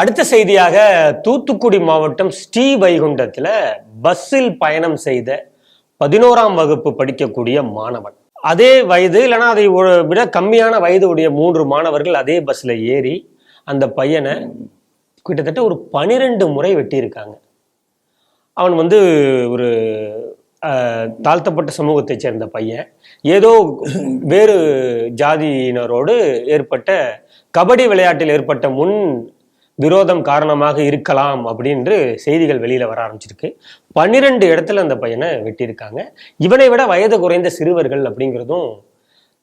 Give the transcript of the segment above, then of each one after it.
அடுத்த செய்தியாக தூத்துக்குடி மாவட்டம் ஸ்ரீவைகுண்டத்தில் பஸ்ஸில் பயணம் செய்த பதினோராம் வகுப்பு படிக்கக்கூடிய மாணவன். அதே வயது இல்லைன்னா அதை விட கம்மியான வயது உடைய மூன்று மாணவர்கள் அதே பஸ்ஸில் ஏறி அந்த பையனை கிட்டத்தட்ட ஒரு பனிரெண்டு முறை வெட்டியிருக்காங்க. அவன் வந்து ஒரு தாழ்த்தப்பட்ட சமூகத்தைச் சேர்ந்த பையன். ஏதோ வேறு ஜாதியினரோடு ஏற்பட்ட கபடி விளையாட்டில் ஏற்பட்ட முன் விரோதம் காரணமாக இருக்கலாம் அப்படின்று செய்திகள் வெளியில் வர ஆரம்பிச்சிருக்கு. பன்னிரெண்டு இடத்துல அந்த பையனை வெட்டியிருக்காங்க. இவனை விட வயது குறைந்த சிறுவர்கள் அப்படிங்கிறதும்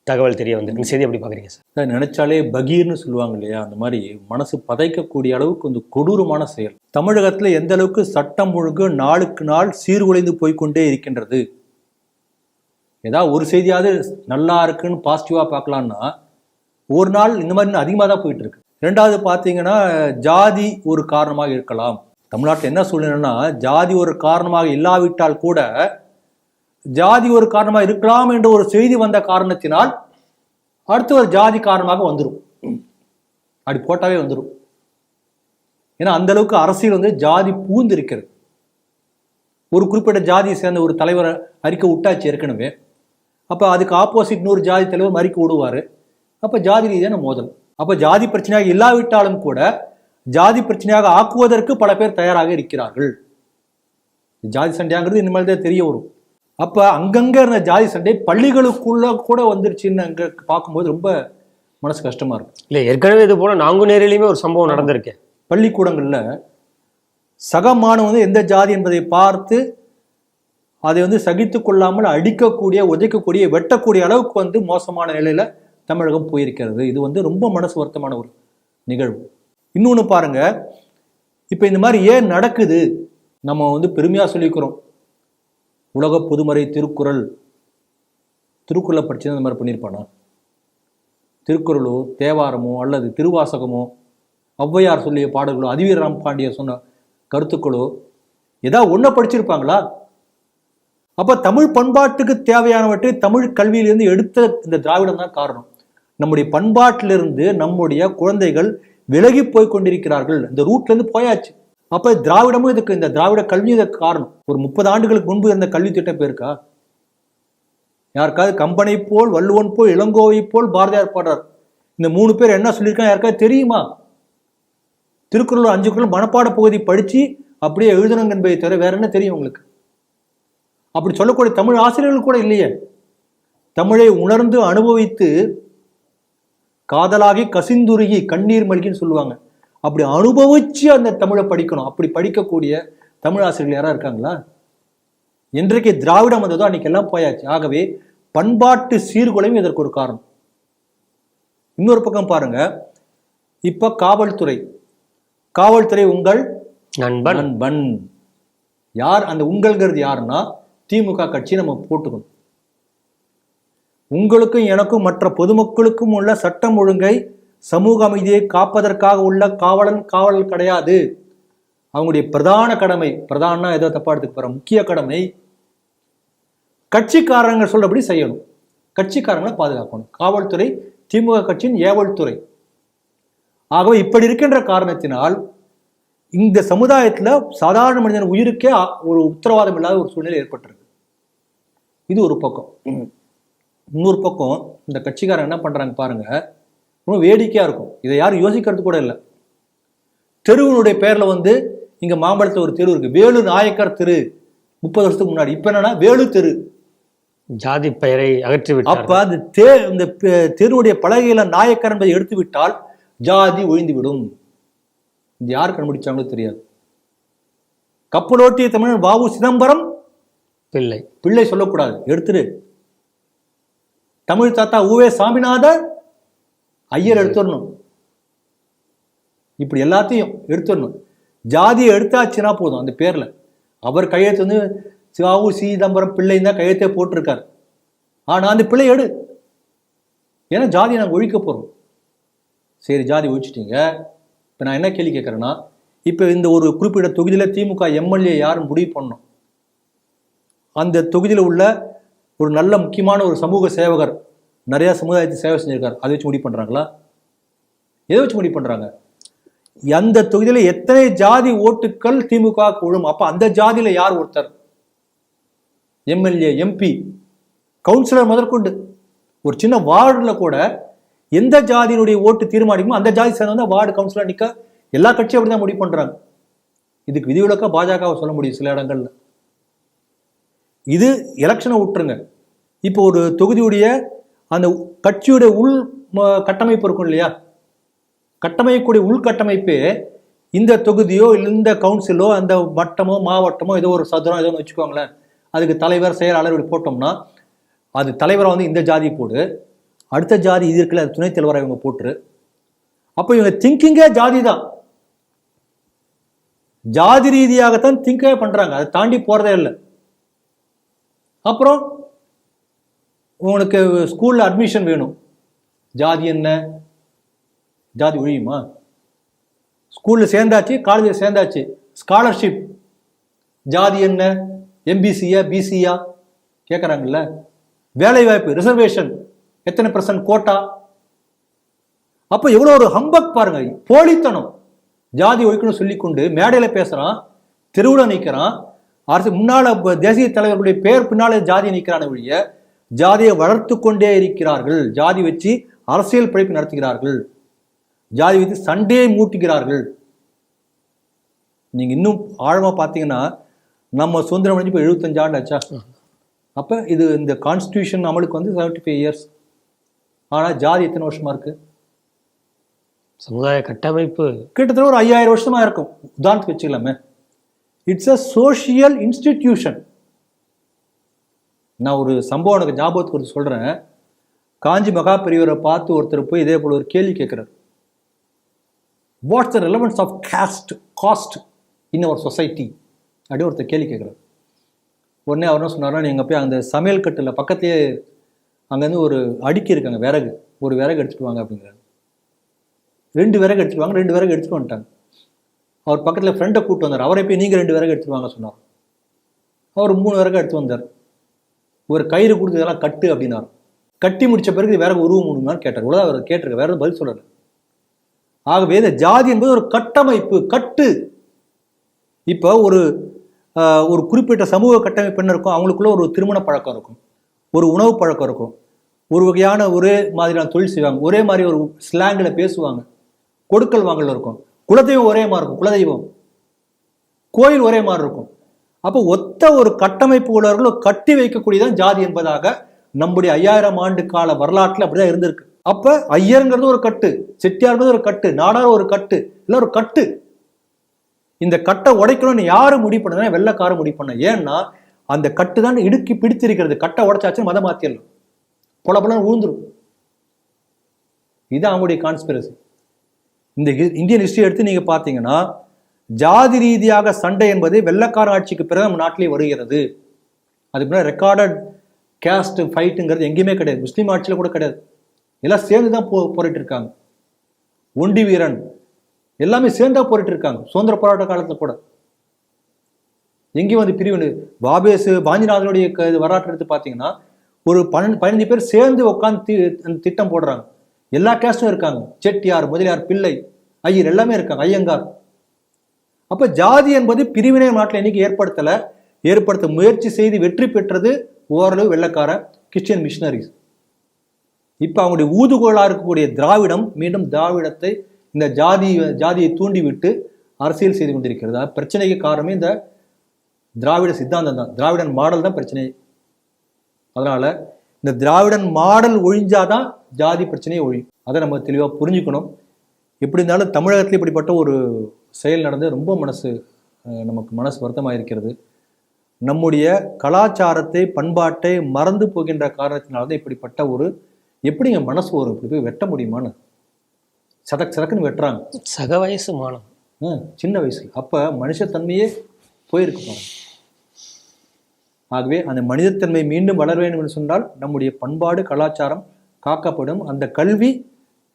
தகவல் தெரிய வந்திருக்கு. செய்தி எப்படி பார்க்குறீங்க சார்? நினைச்சாலே பகீர்னு சொல்லுவாங்க இல்லையா? அந்த மாதிரி மனசு பதைக்கக்கூடிய அளவுக்கு கொஞ்சம் கொடூரமான செயல். தமிழகத்தில் எந்த அளவுக்கு சட்டம் ஒழுங்கு நாளுக்கு நாள் சீர்குலைந்து போய்க்கொண்டே இருக்கின்றது? ஏதாவது ஒரு செய்தியாவது நல்லா இருக்குன்னு பாசிட்டிவாக பார்க்கலான்னா ஒரு நாள் இந்த மாதிரி அதிகமாக தான் போயிட்டு இருக்கு. ரெண்டாவது பார்த்தீங்கன்னா ஜாதி ஒரு காரணமாக இருக்கலாம். தமிழ்நாட்டில் என்ன சூழ்நிலைன்னா ஜாதி ஒரு காரணமாக இல்லாவிட்டால் கூட ஜாதி ஒரு காரணமாக இருக்கலாம் என்ற ஒரு செய்தி வந்த காரணத்தினால் அடுத்து ஒரு ஜாதி காரணமாக வந்துடும் அப்படி போட்டாவே வந்துடும் ஏன்னா அந்த அளவுக்கு அரசியல் வந்து ஜாதி பூந்து இருக்கிறது ஒரு குறிப்பிட்ட ஜாதியை சேர்ந்த ஒரு தலைவரை அறிக்கை விட்டாச்சு ஏற்கனவே. அப்போ அதுக்கு ஆப்போசிட் நூறு ஜாதி தலைவர் அறிக்கை விடுவார் அப்போ ஜாதி ரீதியான மோதல். அப்போ ஜாதி பிரச்சனையாக இல்லாவிட்டாலும் கூட ஜாதி பிரச்சனையாக ஆக்குவதற்கு பல பேர் தயாராக இருக்கிறார்கள். ஜாதி சண்டையாங்கிறது இனிமேல் தான் தெரிய வரும். அப்ப அங்கங்க இருந்த ஜாதி சண்டை பள்ளிகளுக்குள்ள கூட வந்துருச்சுன்னு அங்க பார்க்கும்போது ரொம்ப மனசு கஷ்டமா இருக்கும் இல்ல ஏற்கனவே இது போல நாங்குநேரிலையுமே ஒரு சம்பவம் நடந்திருக்கு. பள்ளிக்கூடங்கள்ல சக மாணவன் வந்து எந்த ஜாதி என்பதை பார்த்து அதை வந்து சகித்து கொள்ளாமல் அடிக்கக்கூடிய உதைக்கக்கூடிய வெட்டக்கூடிய அளவுக்கு வந்து மோசமான நிலையில தமிழகம் போயிருக்கிறது. இது வந்து ரொம்ப மனசு வருத்தமான ஒரு நிகழ்வு. இன்னொன்று பாருங்க. இப்போ இந்த மாதிரி ஏன் நடக்குது? நம்ம வந்து பெருமையாக சொல்லிக்கிறோம் உலக பொதுமறை திருக்குறள். திருக்குறளை படிச்சு இந்த மாதிரி பண்ணியிருப்பானா? திருக்குறளோ தேவாரமோ அல்லது திருவாசகமோ ஔவையார் சொல்லிய பாடல்களோ அதிவீரராம் பாண்டியர் சொன்ன கருத்துக்களோ ஏதாவது ஒன்றை படிச்சிருப்பாங்களா? அப்போ தமிழ் பண்பாட்டுக்கு தேவையானவற்றை தமிழ் கல்வியிலிருந்து எடுத்த இந்த திராவிடம் தான் காரணம். நம்முடைய பண்பாட்டிலிருந்து நம்முடைய குழந்தைகள் விலகி போய் கொண்டிருக்கிறார்கள். இந்த ரூட்லேருந்து போயாச்சு. அப்போ திராவிடமும் இதுக்கு இந்த திராவிட கல்வி இதுக்கு காரணம். ஒரு முப்பது ஆண்டுகளுக்கு முன்பு இருந்த கல்வி திட்டம் இருக்கா? யாருக்காவது கம்பனை போல் வள்ளுவன் போல் இளங்கோவை போல் பாரதியார் பாடுறார். இந்த மூணு பேர் என்ன சொல்லியிருக்காங்க? யாருக்காவது தெரியுமா? திருக்குறள் அஞ்சு குறள் மனப்பாட பகுதி படித்து அப்படியே எழுதணுங்க என்பதை தவிர வேற என்ன தெரியும் உங்களுக்கு? அப்படி சொல்லக்கூடிய தமிழ் ஆசிரியர்கள் கூட இல்லையே. தமிழை உணர்ந்து அனுபவித்து காதலாகி கசிந்துருகி கண்ணீர் மல்கின்னு சொல்லுவாங்க. அப்படி அனுபவிச்சு அந்த தமிழை படிக்கணும். அப்படி படிக்கக்கூடிய தமிழ் ஆசிரியர்கள் யாரா இருக்காங்களா? இன்றைக்கு திராவிடம் வந்ததோ அன்னைக்கு எல்லாம் போயாச்சு. ஆகவே பண்பாட்டு சீர்குலையும் இதற்கு ஒரு காரணம். இன்னொரு பக்கம் பாருங்க. இப்ப காவல்துறை. காவல்துறை உங்கள் நண்பன். நண்பன். யார்? அந்த உங்கள்ங்கிறது யாருன்னா திமுக கட்சி நம்ம போட்டுக்கணும். உங்களுக்கும் எனக்கும் மற்ற பொதுமக்களுக்கும் உள்ள சட்டம் ஒழுங்கை சமூக அமைதியை காப்பதற்காக உள்ள காவலன் காவலர் கிடையாது. அவங்களுடைய பிரதான கடமை பிரதான ஏதோ தப்பா எடுத்துக்க போற முக்கிய கடமை கட்சிக்காரங்க சொல்றபடி செய்யணும். கட்சிக்காரங்களை பாதுகாக்கணும். காவல்துறை திமுக கட்சியின் ஏவல் துறை ஆகவே இப்படி இருக்கின்ற காரணத்தினால் இந்த சமுதாயத்தில் சாதாரண மனிதன் உயிருக்கே ஒரு உத்தரவாதம் இல்லாத ஒரு சூழ்நிலை ஏற்பட்டிருக்கு. இது ஒரு பக்கம். இன்னொரு பக்கம் இந்த கட்சிக்காரன் என்ன பண்றாங்க பாருங்க. ரொம்ப வேடிக்கையா இருக்கும். இதை யாரும் யோசிக்கிறது கூட இல்லை. தெருவினுடைய பேர்ல வந்து இங்க மாம்பழத்துல ஒரு தெரு இருக்கு. வேலு நாயக்கர் தெரு. முப்பது வருஷத்துக்கு முன்னாடி. இப்ப என்னன்னா வேலு தெரு. ஜாதி பெயரை அகற்றி அப்ப விட்டார் அந்த தே இந்த தெருவுடைய பலகையில நாயக்கர் என்பதை எடுத்து விட்டால் ஜாதி ஒழிந்து விடும் இது யார் கண்டுபிடிச்சாங்களோ தெரியாது. கப்பலோட்டிய தமிழன் வாவு சிதம்பரம் பிள்ளை. பிள்ளை சொல்லக்கூடாது. எடுத்துரு. தமிழ் தாத்தா ஊவே சாமிநாதர் ஐயர் எடுத்துடணும். இப்படி எல்லாத்தையும் எடுத்துடணும். ஜாதியை எடுத்தாச்சுன்னா போதும் அந்த பேர்ல. அவர் கையெழுத்து வந்து சிவாவு சிதம்பரம் பிள்ளைன்னு தான் கையெழுத்தே போட்டிருக்காரு. ஆனா அந்த பிள்ளை எடு. ஏன்னா ஜாதியை நாங்கள் ஒழிக்க போறோம். சரி ஜாதி ஒழிச்சிட்டீங்க. இப்போ நான் என்ன கேள்வி கேட்குறேன்னா இப்போ இந்த ஒரு குறிப்பிட்ட தொகுதியில் திமுக எம்எல்ஏ யாருன்னு முடிவு பண்ணோம் அந்த தொகுதியில் உள்ள ஒரு நல்ல முக்கியமான ஒரு சமூக சேவகர் நிறையா சமுதாயத்தை சேவை செஞ்சிருக்கார். அதை வச்சு முடிவு பண்ணுறாங்களா எதை வச்சு முடிவு பண்ணுறாங்க அந்த தொகுதியில் எத்தனை ஜாதி ஓட்டுக்கள் திமுக விழும்? அப்போ அந்த ஜாதியில் யார் ஒருத்தர்? எம்எல்ஏ எம்பி கவுன்சிலர் முதற்கொண்டு. ஒரு சின்ன வார்டில் கூட எந்த ஜாதியினுடைய ஓட்டு தீர்மானிக்குமோ அந்த ஜாதி சேர்ந்த வார்டு கவுன்சிலர் நிற்க எல்லா கட்சியும் அப்படி தான் முடிவு பண்ணுறாங்க இதுக்கு விதிவிலக்காக பாஜகவை சொல்ல முடியும் சில இடங்களில். இது எலெக்ஷனை விட்டுருங்க இப்போ ஒரு தொகுதியுடைய அந்த கட்சியுடைய உள் ம- கட்டமைப்பு இருக்கும் இல்லையா? கட்டமைக்கக்கூடிய உள்கட்டமைப்பே இந்த தொகுதியோ இல்லை இந்த கவுன்சிலோ அந்த வட்டமோ மாவட்டமோ ஏதோ ஒரு சதுரம் ஏதோ ஒன்று வச்சுக்கோங்களேன். அதுக்கு தலைவர் செயலாளர் இப்படி போட்டோம்னா அது தலைவரை வந்து இந்த ஜாதி போடு. அடுத்த ஜாதி இது இருக்குல்ல அது துணைத் தலைவரை இவங்க போட்டுரு. அப்போ இவங்க திங்கிங்கே ஜாதி தான். ஜாதி ரீதியாகத்தான் திங்கே பண்ணுறாங்க அதை தாண்டி போகிறதே இல்லை. அப்புறம் உனக்கு ஸ்கூலில் அட்மிஷன் வேணும். ஜாதி என்ன? ஜாதி ஒழியுமா? ஸ்கூலில் சேர்ந்தாச்சு காலேஜில் சேர்ந்தாச்சு. ஸ்காலர்ஷிப் ஜாதி என்ன? எம்பிசியா பிசியா கேட்குறாங்கல்ல வேலை வாய்ப்பு ரிசர்வேஷன் எத்தனை பர்சன்ட் கோட்டா அப்போ எவ்வளோ ஒரு ஹம்பக் பாருங்க. போலித்தனம். ஜாதி ஒழிக்கணும் சொல்லிக்கொண்டு மேடையில் பேசுகிறான் தெருவில் நிற்கிறான் அரசு முன்னால தேசிய தலைவர்களுடைய பேர் பின்னால ஜாதி நிற்கிறான ஒழிய ஜாதியை வளர்த்து கொண்டே இருக்கிறார்கள். ஜாதி வச்சு அரசியல் பிழைப்பு நடத்துகிறார்கள். ஜாதி வைத்து சண்டையை மூட்டுகிறார்கள். நீங்க இன்னும் ஆழமா பார்த்தீங்கன்னா நம்ம சுதந்திரம் அடைஞ்சு இப்போ எழுபத்தஞ்சு ஆண்டு ஆச்சா? அப்ப இது இந்த கான்ஸ்டியூஷன் அமலுக்கு வந்து செவன்டி ஃபைவ் இயர்ஸ் ஆனா ஜாதி எத்தனை வருஷமா இருக்கு? சமுதாய கட்டமைப்பு. கிட்டத்தட்ட ஒரு ஐயாயிரம் வருஷமா இருக்கும். உதாரணத்துக்கு வச்சுக்கலாமே. இட்ஸ் அ சோஷியல் இன்ஸ்டிடியூஷன் நான் ஒரு சம்பவம் எனக்கு ஞாபகத்துக்கு ஒரு சொல்கிறேன் காஞ்சி மகா பெரியவரை பார்த்து ஒருத்தர் போய் இதே போல் ஒரு கேள்வி கேட்கிறார். What's the relevance of caste caste in our society அப்படி ஒருத்தர் கேள்வி கேட்குறாரு. உடனே அவர் என்ன சொன்னார்னா நீங்கள் போய் அந்த சமையல் கட்டில் பக்கத்துலேயே அங்கேருந்து ஒரு அடுக்கி இருக்காங்க விறகு. ஒரு விறகு எடுத்துகிட்டு வாங்க அப்படிங்கிறாங்க ரெண்டு விறகு எடுத்துகிட்டு வாங்க ரெண்டு விறகு எடுத்துகிட்டு வந்துட்டாங்க. அவர் பக்கத்தில் ஃப்ரெண்டை கூப்பிட்டு வந்தார். அவரை போய் நீங்கள் ரெண்டு விறகு எடுத்துட்டு வாங்க சொன்னார். அவர் மூணு விறகு எடுத்து வந்தார். ஒரு கயிறு கொடுத்து இதெல்லாம் கட்டு அப்படின்னார். கட்டி முடித்த பிறகு இது விறகு உருவ முடியுமான்னு கேட்டார். இவ்வளோ அவர் கேட்டிருக்க வேற பதில் சொல்லலை. ஆகவே இந்த ஜாதி என்பது ஒரு கட்டமைப்பு கட்டு. இப்போ ஒரு ஒரு குறிப்பிட்ட சமூக கட்டமைப்பு என்ன இருக்கும்? அவங்களுக்குள்ள ஒரு திருமண பழக்கம் இருக்கும். ஒரு உணவு பழக்கம் இருக்கும். ஒரு வகையான ஒரே மாதிரியான தொழில் செய்வாங்க. ஒரே மாதிரி ஒரு ஸ்லாங்கில் பேசுவாங்க. கொடுக்கல் வாங்கல் இருக்கும். குலதெய்வம் ஒரே மாதிரி இருக்கும் குலதெய்வம். கோயில் ஒரே மாதிரி இருக்கும். அப்போ ஒத்த ஒரு கட்டமைப்பு உள்ளவர்களும் கட்டி வைக்கக்கூடியதான் ஜாதி என்பதாக நம்முடைய ஐயாயிரம் ஆண்டு கால வரலாற்றில் அப்படிதான் இருந்திருக்கு. அப்ப ஐயருங்கிறது ஒரு கட்டு செட்டியார்ங்கிறது ஒரு கட்டு நாடார் ஒரு கட்டு இல்ல ஒரு கட்டு. இந்த கட்டை உடைக்கணும்னு யாரு முடிவு பண்ணதுன்னா வெள்ளக்கார முடிவு பண்ண. ஏன்னா அந்த கட்டு தான் இடுக்கி பிடித்திருக்கிறது. கட்டை உடைச்சாச்சுன்னு மதம் மாத்திரலாம். பொல பொலன்னு விழுந்துரும் இது அவங்களுடைய கான்ஸ்பிரசி இந்த இந்தியன் ஹிஸ்டரி எடுத்து நீங்க பாத்தீங்கன்னா ஜாதி ரீதியாக சண்டை என்பது வெள்ளக்கார ஆட்சிக்கு பிறகு நம்ம நாட்டிலே வருகிறது. அது பின்னா ரெக்கார்டட் கேஸ்ட் ஃபைட்டுங்கிறது எங்கேயுமே கிடையாது. முஸ்லீம் ஆட்சியில கூட கிடையாது. எல்லாம் சேர்ந்து தான் போ போரிட்டு இருக்காங்க ஒண்டி வீரன். எல்லாமே சேர்ந்தா போரிட்டு இருக்காங்க சுதந்திர போராட்ட காலத்தில் கூட. எங்கேயும் வந்து பிரிவு பாபேசு பாஞ்சிநாதனுடைய க- இது வரலாற்று எடுத்து பார்த்தீங்கன்னா ஒரு பன்னெண்டு பதினஞ்சு பேர் சேர்ந்து உட்காந்து தி திட்டம் போடுறாங்க. எல்லா கேஸ்டும் இருக்காங்க. செட்டியார் முதலியார் பிள்ளை ஐயர் எல்லாமே இருக்காங்க. ஐயங்கார். அப்ப ஜாதி என்பது பிரிவினை நாட்டில் இன்னைக்கு ஏற்படுத்தல. ஏற்படுத்த முயற்சி செய்து வெற்றி பெற்றது ஓரளவு வெள்ளக்கார கிறிஸ்டியன் மிஷினரிஸ் இப்போ அவங்களுடைய ஊதுகோளாக இருக்கக்கூடிய திராவிடம் மீண்டும் திராவிடத்தை இந்த ஜாதி ஜாதியை தூண்டிவிட்டு அரசியல் செய்து கொண்டிருக்கிறது. பிரச்சனைக்கு காரணமே இந்த திராவிட சித்தாந்தம் தான் திராவிடன் மாடல் தான் பிரச்சனை. அதனால் இந்த திராவிடன் மாடல் ஒழிஞ்சாதான் ஜாதி பிரச்சனையே ஒழியும். அதை நம்ம தெளிவாக புரிஞ்சுக்கணும். எப்படி இருந்தாலும் தமிழகத்தில் இப்படிப்பட்ட ஒரு செயல் நடந்து ரொம்ப மனசு நமக்கு மனசு வருத்தமாக இருக்கிறது நம்முடைய கலாச்சாரத்தை பண்பாட்டை மறந்து போகின்ற காரணத்தினால்தான் இப்படிப்பட்ட ஒரு எப்படிங்க மனசு வரும் இப்படி போய் வெட்ட முடியுமான்னு? சதக் சதக்குன்னு வெட்டுறாங்க. சக வயசு ஆ, சின்ன வயசுல அப்ப மனுஷத்தன்மையே போயிருக்கு பாருங்க ஆகவே அந்த மனிதத்தன்மை மீண்டும் வளர வேண்டும் என்று சொன்னால் நம்முடைய பண்பாடு கலாச்சாரம் காக்கப்படும். அந்த கல்வி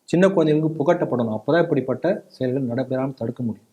சின்ன குழந்தைகளுக்கு புகட்டப்படணும். அப்போதான் இப்படிப்பட்ட செயல்கள் நடைபெறாமல் தடுக்க முடியும்.